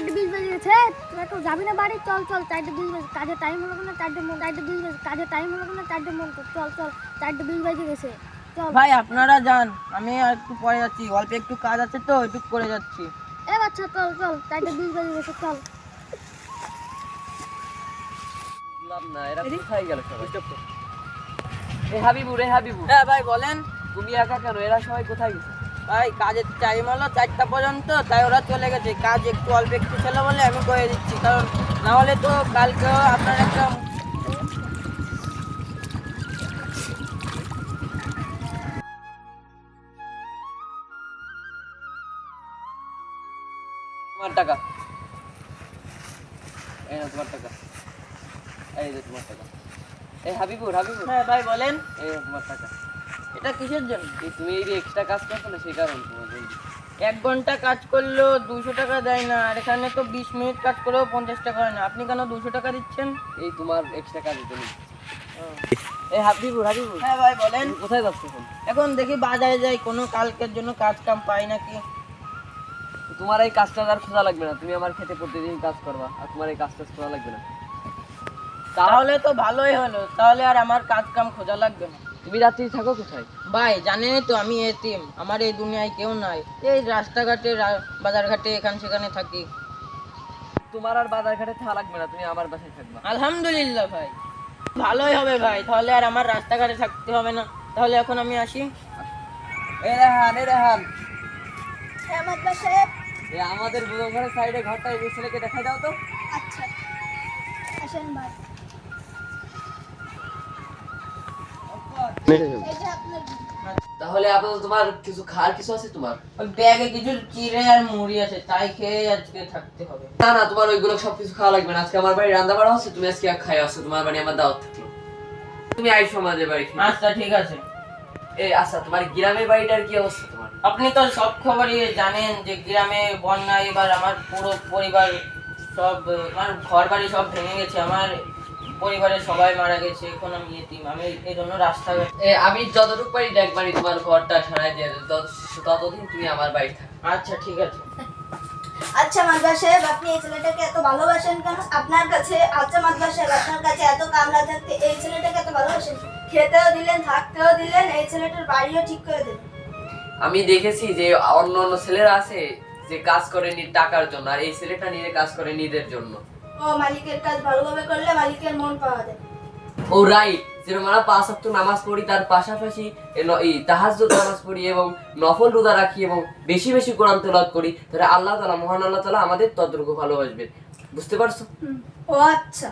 চারটে বিশ বেজে গেছে। তোরা তো যাবি না বাড়ি? চল চল চারটে বিশ বেজে কাজে টাইম হলো না চারটে মন চারটে বিশ বেজে কাজে টাইম হলো না চারটে মন চল চল চারটে বিশ বেজে গেছে। চল। ভাই আপনারা যান। আমি আর একটু পরে যাচ্ছি। অল্প একটু কাজ আছে তো একটু করে যাচ্ছি। এ বাচ্চা চল চল চারটে বিশ বেজে গেছে চল। না এরা কোথায় গেল সবাই? এ হাবিবু রে হাবিবু। হ্যাঁ ভাই বলেন। তুমি একা কেন? এরা সবাই কোথায় গেছে? ভাই কাজের টাইম হলো চারটা পর্যন্ত তাই ওরা চলে গেছে। কাজ একটু অল্প একটু ছিল বলে আমি করে দিচ্ছি কারণ না হলে তো কালকেও আপনার একটা তোমার টাকা। এই তোমার টাকা। এই যে তোমার টাকা। এই হাবিবুর হাবিবুর। হ্যাঁ ভাই বলেন। এই তোমার টাকা। এটা কিসের জন্য? তুমি এই যে এক্সট্রা কাজ করছ না সেই কারণে তোমার জন্য। এক ঘণ্টা কাজ করলেও দুশো টাকা দেয় না আর এখানে তো বিশ মিনিট কাজ করেও পঞ্চাশ টাকা হয় না। আপনি কেন দুশো টাকা দিচ্ছেন? এই তোমার এক্সট্রা কাজের জন্য। এই হাবিবুর হাবিবুর। হ্যাঁ ভাই বলেন। কোথায় যাচ্ছ এখন? এখন দেখি বাজারে যাই কোনো কালকের জন্য কাজ কাম পাই নাকি? তোমার এই কাজটা আর খোঁজা লাগবে না তুমি আমার খেতে প্রতিদিন কাজ করবা আর তোমার এই কাজটা খোঁজা লাগবে না। তাহলে তো ভালোই হলো তাহলে আর আমার কাজ কাম খোঁজা লাগবে না। তুমি রাত্রি থাকো কোথায়? ভাই জানেনই তো আমি এতিম। আমার এই দুনিয়ায় কেউ নাই। এই রাস্তাঘাটে বাজারঘাটে এখান সেখানে থাকি। তোমার আর বাজারঘাটে থাকা লাগবে না তুমি আমার বাসায় থাকবা। আলহামদুলিল্লাহ ভাই। ভালোই হবে ভাই তাহলে আর আমার রাস্তাঘাটে থাকতে হবে না। তাহলে এখন আমি আসি। এ রেহান এ রেহান। হ্যাঁ আমাদের বুড়ো ঘরের সাইডে ঘরটা এই ছেলেকে দেখাই দাও তো। আচ্ছা। আসেন ভাই। তাহলে আপাতত তোমার কিছু খাওয়ার কিছু আছে তোমার? ওই ব্যাগে কিছু চিড়ে আর মুড়ি আছে তাই খেয়ে আজকে থাকতে হবে। না না তোমার ওইগুলো সব কিছু খাওয়া লাগবে না। আজকে আমার বাড়ি রান্না বাড়া হচ্ছে তুমি আজকে খাই আসো তোমার বাড়ি আমার দাওয়াত থাকল। তুমি আইসো আমাদের বাড়ি আচ্ছা ঠিক আছে। এই আচ্ছা তোমার গ্রামের বাড়িটার কি অবস্থা তোমার? আপনি তো সব খবরই জানেন যে গ্রামে বন্যা এবার আমার পুরো পরিবার সব আমার ঘর বাড়ি সব ভেঙে গেছে আমার পরিবারের সবাই মারা গেছে এখন আমি এতিম। আমি এই জন্য রাস্তাঘাট আমি যতটুকু পারি দেখবানি তোমার ঘরটা সারাই দিয়ে দেবো। ততদিন তুমি আমার বাড়ি থাকো। আচ্ছা ঠিক আছে। আচ্ছা মাদ্রা সাহেব আপনি এই ছেলেটাকে এত ভালোবাসেন কেন? আপনার কাছে আচ্ছা মাদ্রা সাহেব আপনার কাছে এত কামলা থাকতে এই ছেলেটাকে এত ভালোবাসেন? খেতেও দিলেন থাকতেও দিলেন এই ছেলেটার বাড়িও ঠিক করে দিলেন। আমি দেখেছি যে অন্য অন্য ছেলেরা আছে যে কাজ করে নি টাকার জন্য আর এই ছেলেটা নিয়ে কাজ করে নিজের জন্য। ও মালিকের কাজ ভালোভাবে করলে মালিকের মন পাওয়া যায়। ও রাইট যেরকম আমরা পাঁচ নামাজ পড়ি তার পাশাপাশি নামাজ পড়ি এবং নফল রোজা রাখি এবং বেশি বেশি কোরআন তেলাওয়াত করি তাহলে আল্লাহ তাআলা মহান আল্লাহ তাআলা আমাদের তদ্রুপ ভালোবাসবেন। বুঝতে পারছ? ও আচ্ছা।